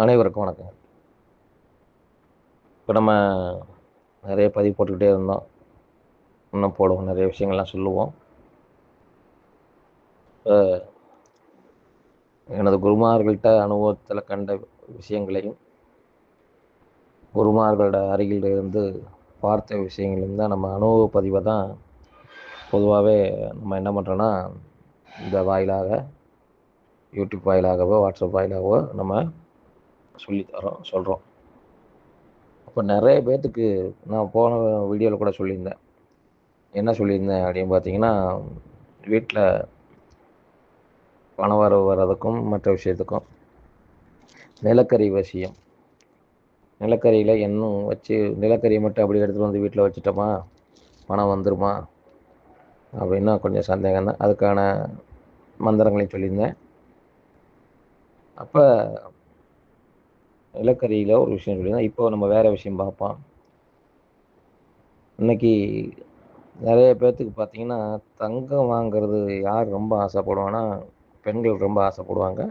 அனைவருக்கும் வணக்கம். இப்போ நம்ம நிறைய பதிவு போட்டுக்கிட்டே இருந்தோம். இன்னும் போடுவோம். நிறைய விஷயங்கள்லாம் சொல்லுவோம். இப்போ எனது குருமார்கள்ட்ட அனுபவத்தில் கண்ட விஷயங்களையும் குருமார்களோட அருகில் இருந்து பார்த்த விஷயங்களையும் தான் நம்ம அனுபவ பதிவை தான் பொதுவாகவே நம்ம என்ன பண்ணுறோன்னா இந்த வாயிலாக யூடியூப் வாயிலாகவோ வாட்ஸ்அப் வாயிலாகவோ நம்ம சொல்லி தரோம் சொல்கிறோம் அப்போ நிறைய பேர்த்துக்கு நான் போன வீடியோவில் கூட சொல்லியிருந்தேன். என்ன சொல்லியிருந்தேன் அப்படின்னு பார்த்தீங்கன்னா வீட்டில் பணம் வரவு வர்றதுக்கும் மற்ற விஷயத்துக்கும் நிலக்கரி விஷயம் நிலக்கரியில் இன்னும் வச்சு நிலக்கரியை மட்டும் அப்படி எடுத்துகிட்டு வந்து வீட்டில் வச்சுட்டோமா? பணம் வந்துருமா? அப்படின்னா கொஞ்சம் சந்தேகம் தான் அதுக்கான மந்திரங்களையும் சொல்லியிருந்தேன். அப்போ நிலக்கரியில் ஒரு விஷயம் சொல்லியிருந்தேன் இப்போ நம்ம வேறு விஷயம் பார்ப்போம். இன்னைக்கு நிறைய பேர்த்துக்கு பார்த்தீங்கன்னா தங்கம் வாங்கிறது யார் ரொம்ப ஆசைப்படுவான்னா பெண்கள் ரொம்ப ஆசைப்படுவாங்க.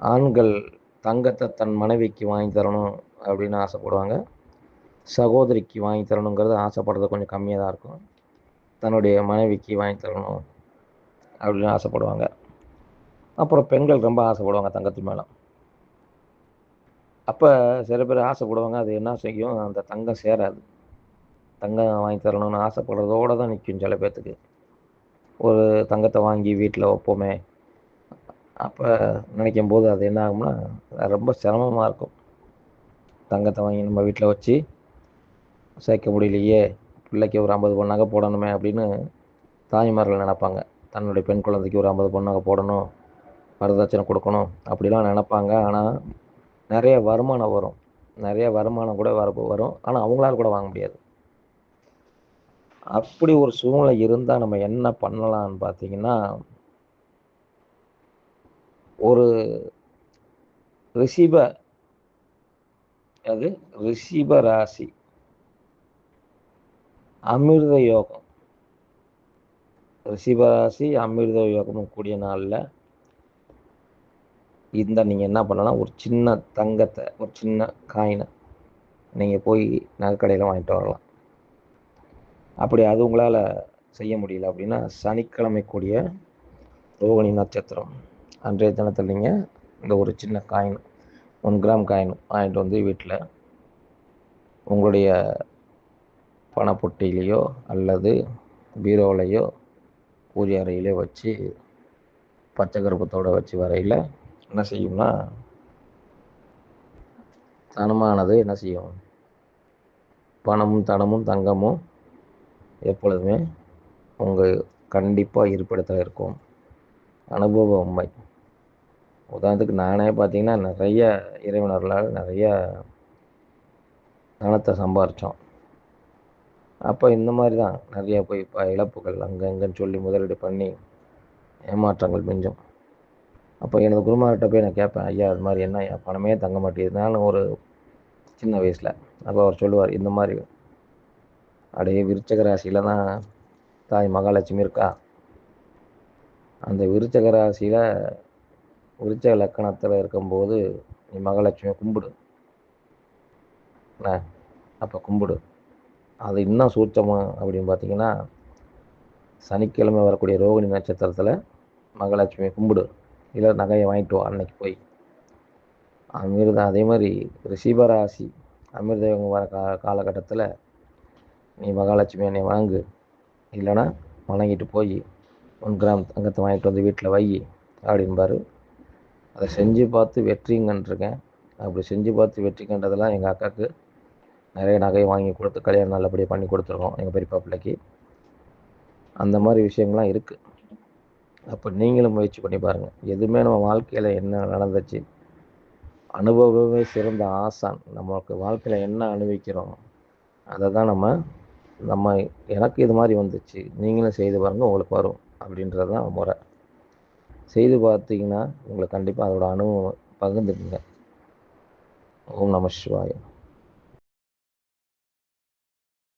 ஆண்கள் தங்கத்தை தன் மனைவிக்கு வாங்கி தரணும் அப்படின்னு ஆசைப்படுவாங்க. சகோதரிக்கு வாங்கி தரணுங்கிறது ஆசைப்படுறது கொஞ்சம் கம்மியாக தான் இருக்கும். தன்னுடைய மனைவிக்கு வாங்கி தரணும் அப்படின்னு ஆசைப்படுவாங்க. அப்புறம் பெண்கள் ரொம்ப ஆசைப்படுவாங்க தங்கத்து மேலே. அப்போ சில பேர் ஆசைப்படுவாங்க அது என்ன செய்யும்? அந்த தங்கம் சேராது. தங்கம் வாங்கி தரணும்னு ஆசைப்படுறதோடு தான் நிற்கும் சில பேர்த்துக்கு ஒரு தங்கத்தை வாங்கி வீட்டில் வைப்போமே. அப்போ நினைக்கும் போது அது என்ன ஆகும்னா ரொம்ப சிரமமாக இருக்கும். தங்கத்தை வாங்கி நம்ம வீட்டில் வச்சு சேர்க்க முடியலையே பிள்ளைக்கு ஒரு ஐம்பது பொண்ணாக போடணுமே அப்படின்னு தாய்மார்கள் நினைப்பாங்க. தன்னுடைய பெண் குழந்தைக்கு ஒரு ஐம்பது பொண்ணாக போடணும் வரதட்சணை கொடுக்கணும் அப்படிலாம் நினப்பாங்க. ஆனால் நிறைய வருமானம் வரும். நிறைய வருமானம் கூட வர வரும். ஆனால் அவங்களால கூட வாங்க முடியாது. அப்படி ஒரு சூழ்நிலை இருந்தால் நம்ம என்ன பண்ணலாம்னு பார்த்தீங்கன்னா ஒரு ரிஷிப அது ரிஷிப ராசி. அமிர்த யோகம். ரிஷிப ராசி அமிர்த யோகம் கூடிய நாளில் இந்த நீங்கள் என்ன பண்ணலாம்? ஒரு சின்ன தங்கத்தை ஒரு சின்ன காயினை நீங்கள் போய் நகைக்கடையில் வாங்கிட்டு வரலாம். அப்படி அது உங்களால் செய்ய முடியல அப்படின்னா சனிக்கிழமை கூடிய ரோகிணி நட்சத்திரம். அன்றைய தினத்தில் நீங்கள் இந்த ஒரு சின்ன காயின் ஒன் கிராம் காயின் வாங்கிட்டு வந்து வீட்டில் உங்களுடைய பணப்பொட்டியிலையோ அல்லது பீரோவிலையோ பூஜை அறையிலே வச்சு பச்சை கருப்பத்தோடு வச்சு வரையில் என்ன செய்யும்னா? தனமானது என்ன செய்யும்? பணமும் தனமும் தங்கமும் எப்பொழுதுமே உங்கள் கண்டிப்பாக இருப்பிடத்தில் இருக்கும். அனுபவ உண்மை. உதாரணத்துக்கு நானே பார்த்தீங்கன்னா நிறைய இறைவனர்களால் நிறைய தனத்தை சம்பாரித்தோம் அப்போ இந்த மாதிரி தான் நிறைய போய் இப்போ இழப்புகள் அங்கங்கன்னு சொல்லி முதலீடு பண்ணி ஏமாற்றங்கள் மிஞ்சும். அப்போ எனது குருமார்கிட்ட போய் நான் கேட்பேன் ஐயா அது மாதிரி என்ன? ஐயா பணமே தங்க மாட்டேங்குதுனாலும் ஒரு சின்ன வயசில். அப்போ அவர் சொல்லுவார் இந்த மாதிரி அப்படியே விருச்சக ராசியில் தான் தாய் மகாலட்சுமி இருக்கா? அந்த விருச்சக ராசியில் விருச்சக லக்கணத்தில் இருக்கும்போது நீ மகாலட்சுமியை கும்பிடு. என்ன? அப்போ கும்பிடு. அது இன்னும் சூட்சமாக அப்படின்னு பார்த்தீங்கன்னா சனிக்கிழமை வரக்கூடிய ரோகிணி நட்சத்திரத்தில் மகாலட்சுமியை கும்பிடு. இல்லை நகையை வாங்கிட்டு வா அன்னைக்கு போய். அமிர்தம் அதே மாதிரி ரிஷிபராசி அமிர்தம் வர கா காலகட்டத்தில் நீ மகாலட்சுமி என்னை வாங்கு. இல்லைன்னா வணங்கிட்டு போய் ஒன் கிராம் தங்கத்தை வாங்கிட்டு வந்து வீட்டில் வை அப்படின்பாரு அதை செஞ்சு பார்த்து வெற்றிங்கன்றிருக்கேன் அப்படி செஞ்சு பார்த்து வெற்றி கண்டதெல்லாம் எங்கள் அக்காவுக்கு நிறைய நகையை வாங்கி கொடுத்து கல்யாணம் நல்லபடியாக பண்ணி கொடுத்துருக்கோம் எங்கள் பெரியப்பா பிள்ளைக்கு. அந்த மாதிரி விஷயங்கள்லாம் இருக்குது அப்போ நீங்களும் முயற்சி பண்ணி பாருங்கள் எதுவுமே நம்ம வாழ்க்கையில் என்ன நடந்துச்சு? அனுபவமே சிறந்த ஆசான். நமக்கு வாழ்க்கையில் என்ன அனுபவிக்கிறோம்? அதை தான் நம்ம நம்ம எனக்கு இது மாதிரி வந்துச்சு. நீங்களும் செய்து பாருங்கள் உங்களுக்கு வரும் அப்படின்றது தான் முறை. செய்து பார்த்தீங்கன்னா உங்களுக்கு கண்டிப்பாக அதோட அனுபவம் பகிர்ந்துக்குங்க. ஓம் நம சிவாயம்